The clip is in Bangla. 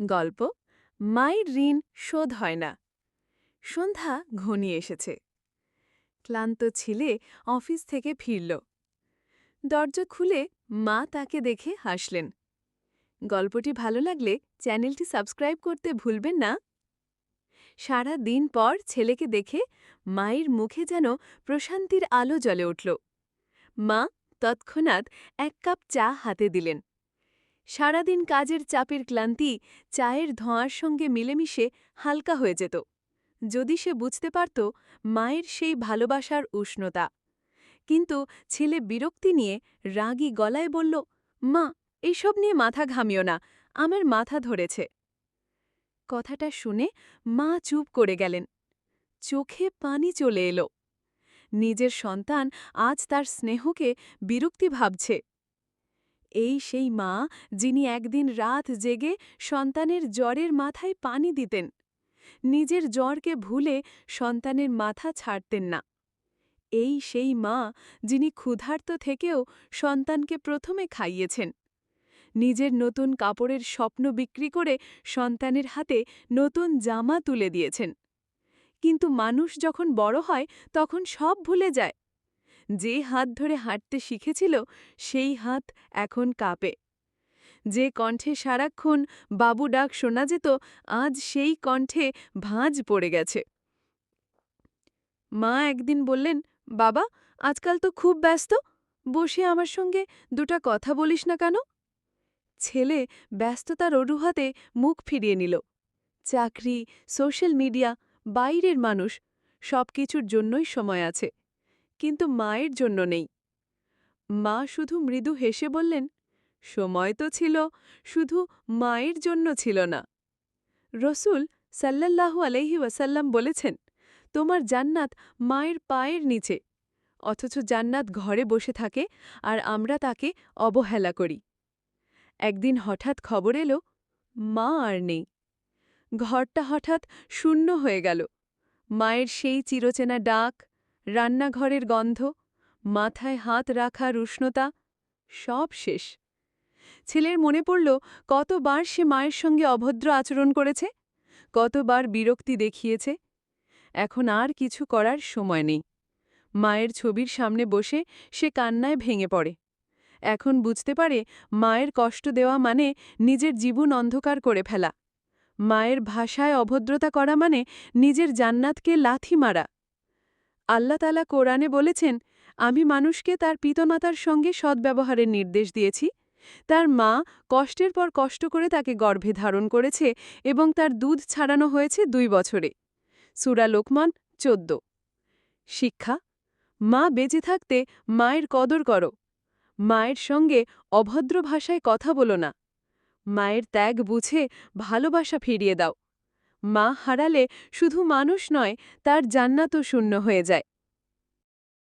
গল্প, মায়ের ঋণ শোধ হয় না। সন্ধ্যা ঘনিয়ে এসেছে। ক্লান্ত ছেলে অফিস থেকে ফিরল। দরজা খুলে মা তাকে দেখে হাসলেন। গল্পটি ভালো লাগলে চ্যানেলটি সাবস্ক্রাইব করতে ভুলবেন না। সারা দিন পর ছেলেকে দেখে মায়ের মুখে যেন প্রশান্তির আলো জ্বলে উঠল। মা তৎক্ষণাৎ এক কাপ চা হাতে দিলেন। সারাদিন কাজের চাপের ক্লান্তি চায়ের ধোঁয়ার সঙ্গে মিলেমিশে হালকা হয়ে যেত। যদি সে বুঝতে পারত, মায়ের সেই ভালোবাসার উষ্ণতা। কিন্তু ছেলে বিরক্তি নিয়ে রাগী গলায় বলল, মা এইসব নিয়ে মাথা ঘামিও না, আমার মাথা ধরেছে। কথাটা শুনে মা চুপ করে গেলেন। চোখে পানি চলে এলো। নিজের সন্তান আজ তার স্নেহকে বিরক্তি ভাবছে। এই সেই মা যিনি একদিন রাত জেগে সন্তানের জ্বরের মাথায় পানি দিতেন। নিজের জ্বরকে ভুলে সন্তানের মাথা ছাড়তেন না। এই সেই মা যিনি ক্ষুধার্ত থেকেও সন্তানকে প্রথমে খাইয়েছেন। নিজের নতুন কাপড়ের স্বপ্ন বিক্রি করে সন্তানের হাতে নতুন জামা তুলে দিয়েছেন। কিন্তু মানুষ যখন বড় হয় তখন সব ভুলে যায়। যে হাত ধরে হাঁটতে শিখেছিল, সেই হাত এখন কাঁপে। যে কণ্ঠে সারাক্ষণ বাবু ডাক শোনা যেত, আজ সেই কণ্ঠে ভাঁজ পড়ে গেছে। মা একদিন বললেন, বাবা, আজকাল তো খুব ব্যস্ত, বসে আমার সঙ্গে দুটা কথা বলিস না কেন? ছেলে ব্যস্ততার অরুহাতে মুখ ফিরিয়ে নিল। চাকরি, সোশ্যাল মিডিয়া, বাইরের মানুষ সব কিছুর জন্যই সময় আছে। কিন্তু মায়ের জন্য নেই। মা শুধু মৃদু হেসে বললেন, সময় তো ছিল, শুধু মায়ের জন্য ছিল না। রসুল সাল্লাল্লাহু আলহি ওয়াসাল্লাম বলেছেন, তোমার জান্নাত মায়ের পায়ের নিচে, অথচ জান্নাত ঘরে বসে থাকে আর আমরা তাকে অবহেলা করি। একদিন হঠাৎ খবর এলো, মা আর নেই। ঘরটা হঠাৎ শূন্য হয়ে গেল। মায়ের সেই চিরচেনা ডাক রান্নাঘরের গন্ধ, মাথায় হাত রাখার উষ্ণতা, সব শেষ। ছেলের মনে পড়ল, কতবার সে মায়ের সঙ্গে অভদ্র আচরণ করেছে, কতবার বিরক্তি দেখিয়েছে। এখন আর কিছু করার সময় নেই। মায়ের ছবির সামনে বসে সে কান্নায় ভেঙে পড়ে। এখন বুঝতে পারে, মায়ের কষ্ট দেওয়া মানে নিজের জীবন অন্ধকার করে ফেলা। মায়ের ভাষায় অভদ্রতা করা মানে নিজের জান্নাতকে লাথি মারা। আল্লাতালা কোরআনে বলেছেন, আমি মানুষকে তার পিতমাতার সঙ্গে সদ্ব্যবহারের নির্দেশ দিয়েছি। তার মা কষ্টের পর কষ্ট করে তাকে গর্ভে ধারণ করেছে এবং তার দুধ ছাড়ানো হয়েছে দুই বছরে। সুরা লোকমান, চোদ্দ। শিক্ষা, মা বেঁচে থাকতে মায়ের কদর করো। মায়ের সঙ্গে অভদ্র ভাষায় কথা বলো না। মায়ের ত্যাগ বুঝে ভালোবাসা ফিরিয়ে দাও। মা হারালে শুধু মানুষ নয় তার জান্নাতও শূন্য হয়ে যায়।